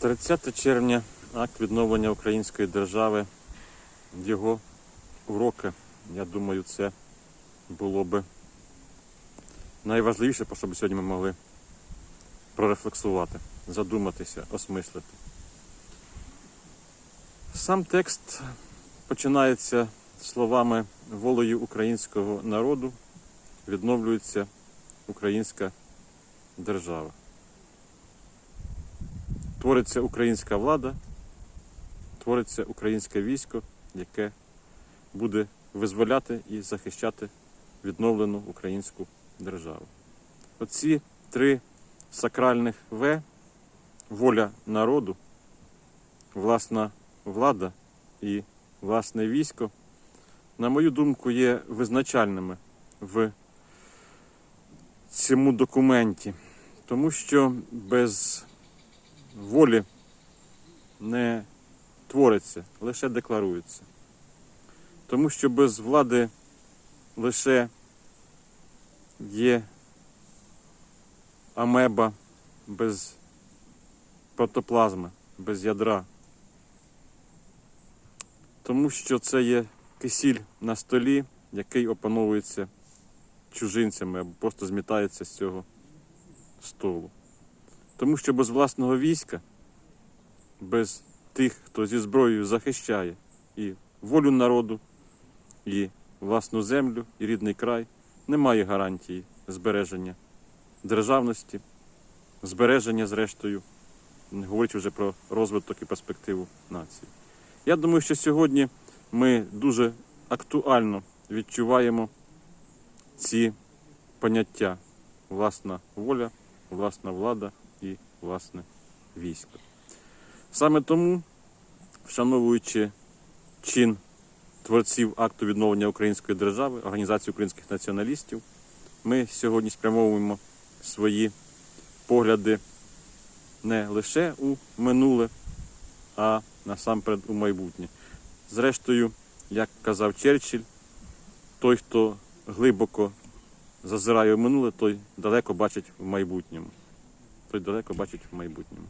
30 червня акт відновлення української держави, його уроки, я думаю, це було би найважливіше, про що б сьогодні ми могли прорефлексувати, задуматися, осмислити. Сам текст починається словами волею українського народу відновлюється українська держава. Твориться українська влада, твориться українське військо, яке буде визволяти і захищати відновлену українську державу. Оці три сакральних В воля народу, власна влада і власне військо, на мою думку, є визначальними в цьому документі, тому що без волі не твориться, лише декларується. Тому що без влади лише є амеба без протоплазми, без ядра. Тому що це є кисіль на столі, який опановується чужинцями або просто змітається з цього столу. Тому що без власного війська, без тих, хто зі зброєю захищає і волю народу, і власну землю, і рідний край, немає гарантії збереження державності, збереження, зрештою, не говорячи вже про розвиток і перспективу нації. Я думаю, що сьогодні ми дуже актуально відчуваємо ці поняття власна воля, власна влада і власне військо. Саме тому, вшановуючи чин творців акту відновлення української держави, Організації українських націоналістів, ми сьогодні спрямовуємо свої погляди не лише у минуле, а насамперед у майбутнє. Зрештою, як казав Черчилль, той, хто глибоко зазирає в минуле, той далеко бачить в майбутньому. Той далеко бачить в майбутньому.